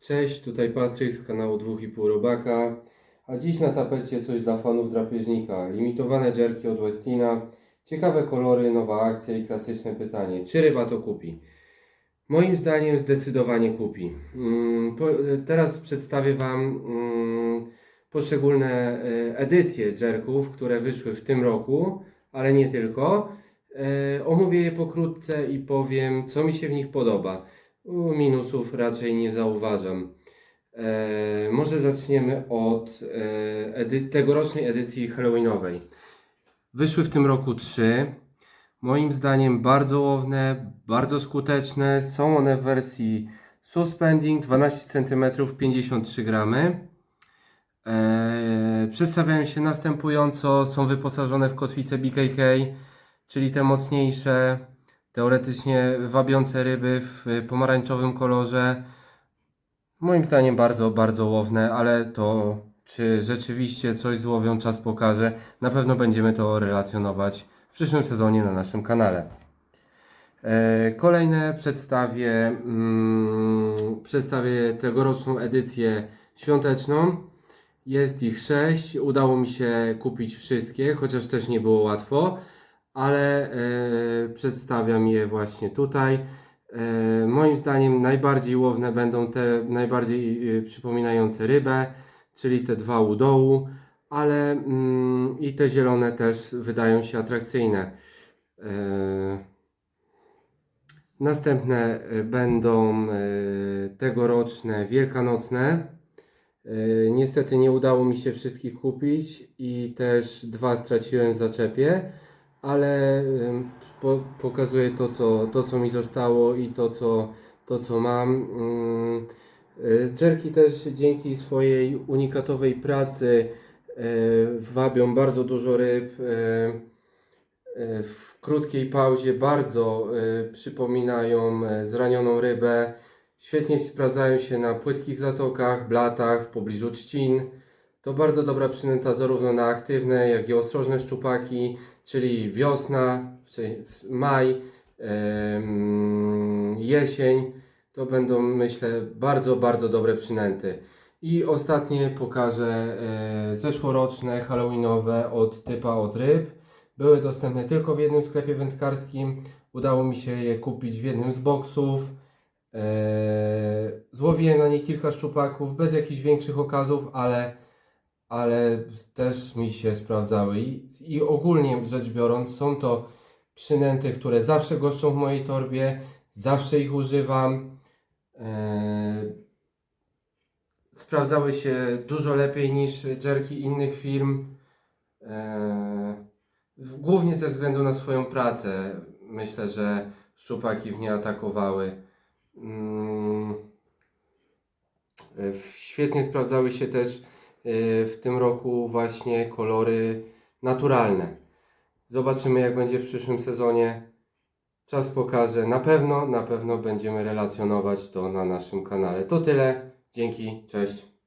Cześć, tutaj Patryk z kanału 2,5 Robaka. A dziś na tapecie coś dla fanów drapieżnika. Limitowane jerki od Westina, ciekawe kolory, nowa akcja i klasyczne pytanie. Czy ryba to kupi? Moim zdaniem zdecydowanie kupi. Mm, teraz przedstawię Wam mm, poszczególne e, edycje jerków, które wyszły w tym roku, ale nie tylko. E, Omówię je pokrótce i powiem, co mi się w nich podoba. Minusów raczej nie zauważam. E, może zaczniemy od e, edy- tegorocznej edycji Halloweenowej. Wyszły w tym roku trzy. Moim zdaniem bardzo łowne, bardzo skuteczne. Są one w wersji suspending 12 cm 53 gramy. E, przedstawiają się następująco. Są wyposażone w kotwice BKK, czyli te mocniejsze, teoretycznie wabiące ryby w pomarańczowym kolorze. Moim zdaniem bardzo, bardzo łowne, ale to czy rzeczywiście coś złowią, czas pokaże. Na pewno będziemy to relacjonować w przyszłym sezonie na naszym kanale. E, Kolejne przedstawię, mm, przedstawię tegoroczną edycję świąteczną. Jest ich sześć. Udało mi się kupić wszystkie, chociaż też nie było łatwo, ale e, przedstawiam je właśnie tutaj. E, moim zdaniem najbardziej łowne będą te najbardziej e, przypominające rybę, czyli te dwa u dołu, ale mm, i te zielone też wydają się atrakcyjne. Następne będą e, tegoroczne wielkanocne. Niestety nie udało mi się wszystkich kupić i też dwa straciłem w zaczepie, ale po, pokazuję to co, to, co mi zostało i to, co, to, co mam. Mm, e, Jerki też dzięki swojej unikatowej pracy e, wabią bardzo dużo ryb. e, W krótkiej pauzie bardzo przypominają zranioną rybę. Świetnie sprawdzają się na płytkich zatokach, blatach, w pobliżu trzcin. To bardzo dobra przynęta zarówno na aktywne, jak i ostrożne szczupaki, czyli wiosna, maj, jesień. To będą, myślę, bardzo, bardzo dobre przynęty. I ostatnie pokażę e, zeszłoroczne, halloweenowe od typa od ryb. Były dostępne tylko w jednym sklepie wędkarskim. Udało mi się je kupić w jednym z boksów. Eee, złowiłem na nie kilka szczupaków, bez jakichś większych okazów, ale, ale też mi się sprawdzały. I, I ogólnie rzecz biorąc, są to przynęty, które zawsze goszczą w mojej torbie, zawsze ich używam. Eee, sprawdzały się dużo lepiej niż jerki innych firm. W- głównie ze względu na swoją pracę. Myślę, że szczupaki w nie atakowały. Mm, e, Świetnie sprawdzały się też e, w tym roku właśnie kolory naturalne. Zobaczymy jak będzie w przyszłym sezonie. Czas pokaże. Na pewno, na pewno będziemy relacjonować to na naszym kanale. To tyle. Dzięki, cześć.